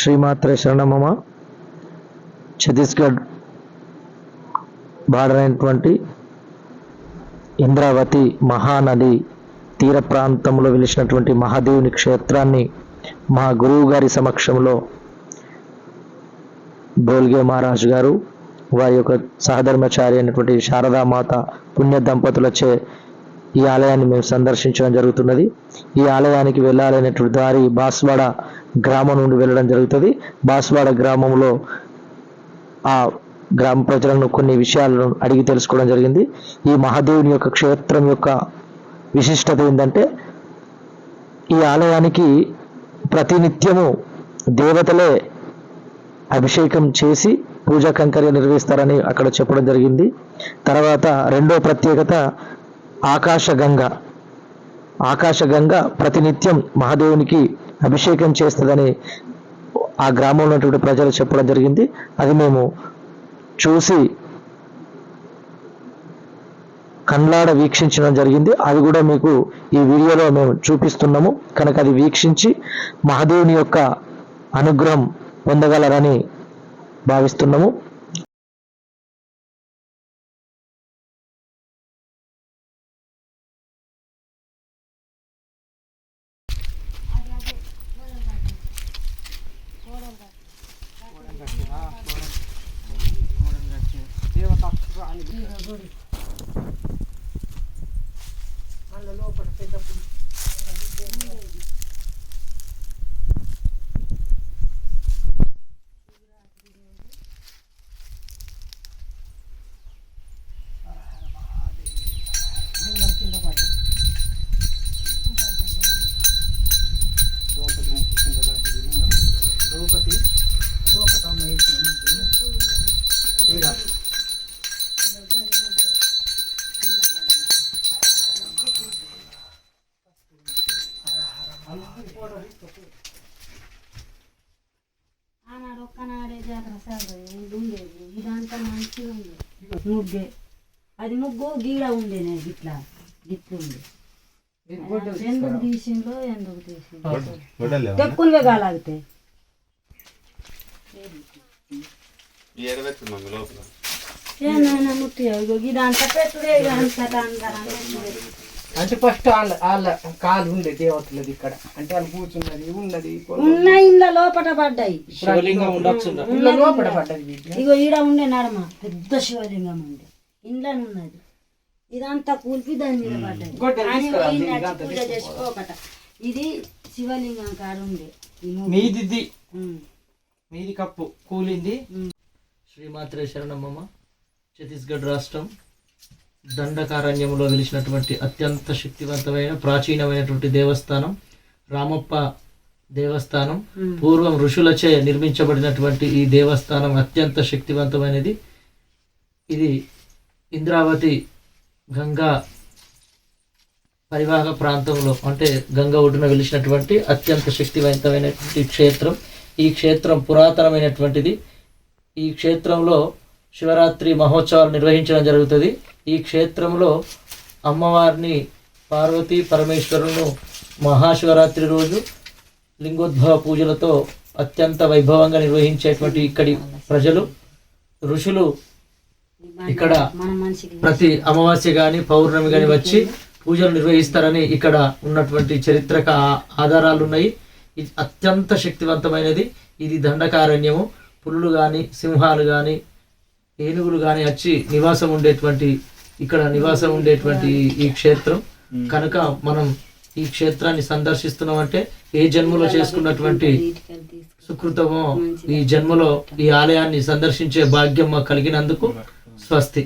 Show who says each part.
Speaker 1: శ్రీమాత్రే శరణమమ ఛత్తీస్గఢ్ బార్డర్ అయినటువంటి ఇంద్రావతి మహానది తీర ప్రాంతంలో వెలిసినటువంటి మహాదేవుని క్షేత్రాన్ని మా గురువు గారి సమక్షంలో బోల్గే మహారాజ్ గారు వారి యొక్క సహధర్మచారి అయినటువంటి శారదామాత పుణ్య దంపతులచే ఈ ఆలయాన్ని మేము సందర్శించడం జరుగుతున్నది. ఈ ఆలయానికి వెళ్ళాలనేటువంటి దారి బాస్వాడ గ్రామం నుండి వెళ్ళడం జరుగుతుంది. బాస్వాడ గ్రామంలో ఆ గ్రామ ప్రజలను కొన్ని విషయాలను అడిగి తెలుసుకోవడం జరిగింది. ఈ మహాదేవుని యొక్క క్షేత్రం యొక్క విశిష్టత ఏంటంటే ఈ ఆలయానికి ప్రతినిత్యము దేవతలే అభిషేకం చేసి పూజా కంకర్య నిర్వహిస్తారని అక్కడ చెప్పడం జరిగింది. తర్వాత రెండో ప్రత్యేకత ఆకాశగంగ ఆకాశగంగ ప్రతినిత్యం మహాదేవునికి అభిషేకం చేస్తుందని ఆ గ్రామంలో ఉన్నటువంటి ప్రజలు చెప్పడం జరిగింది. అది మేము చూసి కండ్లాడ వీక్షించడం జరిగింది. అది కూడా మీకు ఈ వీడియోలో మేము చూపిస్తున్నాము. కనుక అది వీక్షించి మహాదేవుని యొక్క అనుగ్రహం పొందగలరని భావిస్తున్నాము. 같이 나, 뭐는, 뭐는 같이. 내가 딱 그거 아니고.
Speaker 2: 네, ఆనాడు ఒక్కనాడే జాతర సాగదు ఉండేది ఇదంతా మంచిగా ఉంది. ముగ్గే అది ముగ్గు గీడ ఉండేనే ఇట్లా గిట్లు ఉంది ఎందుకు తీసిందో ఎందుకు తీసిందో తెక్కునివే కాలాగితే ఏమైనా ముట్టి ఇదంతా పెట్టుడే ఇదంతా అందరం.
Speaker 3: అంటే ఫస్ట్ వాళ్ళ వాళ్ళ కాలు ఉండే దేవతలది ఇక్కడ. అంటే వాళ్ళు కూర్చున్నది ఉన్నది
Speaker 2: ఉన్న ఇండ్ల లోపట పడ్డాయి.
Speaker 3: లోపల పడ్డది.
Speaker 2: ఇగో ఈడ ఉండే నడమ పెద్ద శివలింగం ఉంది ఇండ్లని ఉన్నది. ఇదంతా కూల్పి దాని మీద పడ్డది పూజ చేసుకోకట. ఇది శివలింగం కాడ మూడు.
Speaker 3: మీదిది.
Speaker 2: ఉమ్.
Speaker 3: మీది కప్పు. కూలింది.
Speaker 1: శ్రీమాత్రే శరణమ్మ ఛత్తీస్గఢ్ రాష్ట్రం. దండకారణ్యంలో వెలిసినటువంటి అత్యంత శక్తివంతమైన ప్రాచీనమైనటువంటి దేవస్థానం రామప్ప దేవస్థానం పూర్వం ఋషులచే నిర్మించబడినటువంటి ఈ దేవస్థానం అత్యంత శక్తివంతమైనది. ఇది ఇంద్రావతి గంగా పరివాహక ప్రాంతంలో అంటే గంగ ఒడ్డున వెలిసినటువంటి అత్యంత శక్తివంతమైనటువంటి క్షేత్రం. ఈ క్షేత్రం పురాతనమైనటువంటిది. ఈ క్షేత్రంలో శివరాత్రి మహోత్సవాలు నిర్వహించడం జరుగుతుంది. ఈ క్షేత్రంలో అమ్మవారిని పార్వతీ పరమేశ్వరులను మహాశివరాత్రి రోజు లింగోద్భవ పూజలతో అత్యంత వైభవంగా నిర్వహించేటువంటి ఇక్కడి ప్రజలు. ఋషులు ఇక్కడ ప్రతి అమావాస్య కానీ పౌర్ణమి కానీ వచ్చి పూజలు నిర్వహిస్తారని ఇక్కడ ఉన్నటువంటి చరిత్రక ఆధారాలు ఉన్నాయి ఇది అత్యంత శక్తివంతమైనది. ఇది దండకారణ్యము. పులులు కానీ సింహాలు కానీ ఏనుగులు గాని వచ్చి నివాసం ఉండేటువంటి ఇక్కడ నివాసం ఉండేటువంటి ఈ క్షేత్రం. కనుక మనం ఈ క్షేత్రాన్ని సందర్శిస్తున్నామంటే ఏ జన్మలో చేసుకున్నటువంటి సుకృతమో ఈ జన్మలో ఈ ఆలయాన్ని సందర్శించే భాగ్యం మాకు కలిగినందుకు స్వస్తి.